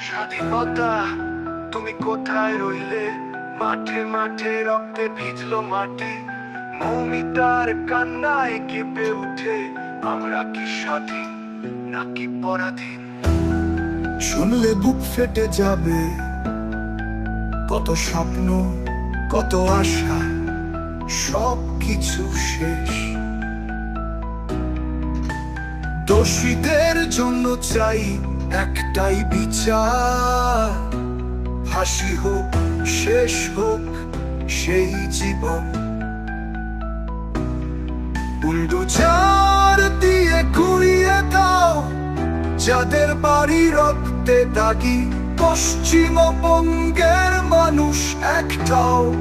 স্বাধীনতা, তুমি কোথায় রইলে? মাঠে মাঠে রক্তে ভিজলো মাটি। মৌমিতার কান্নায় কেঁপে উঠে। আমরা কি স্বাধীন নাকি পরাধীন? শুনলে বুক ফেটে যাবে। কত স্বপ্ন, কত আশা সব কিছু শেষ। দোষীদের জন্য চাই একটাই বিচার। হাসি হোক, শেষ হোক, সেই জীবন। বুলডোজার দিয়ে ঘুরিয়ে দাও, যাদের বাড়ি রক্তে দাগি, পশ্চিমবঙ্গের মানুষ একটাও।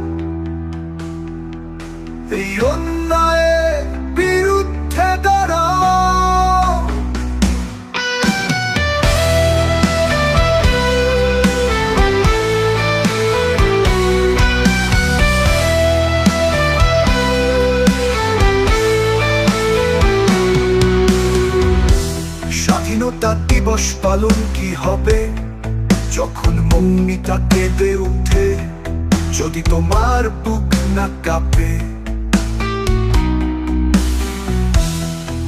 এই অন্যায়ের স্বাধীনতা দিবস পালন কি হবে? যখন মৌমিতা কেঁদে উঠে যদি তোমার বুক না কাঁপে?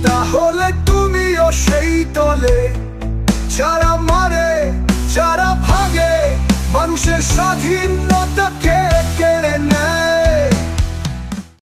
তাহলে তুমিও সেই দলে, যারা মারে, যারা ভাগে মানুষের স্বাধীনতাকে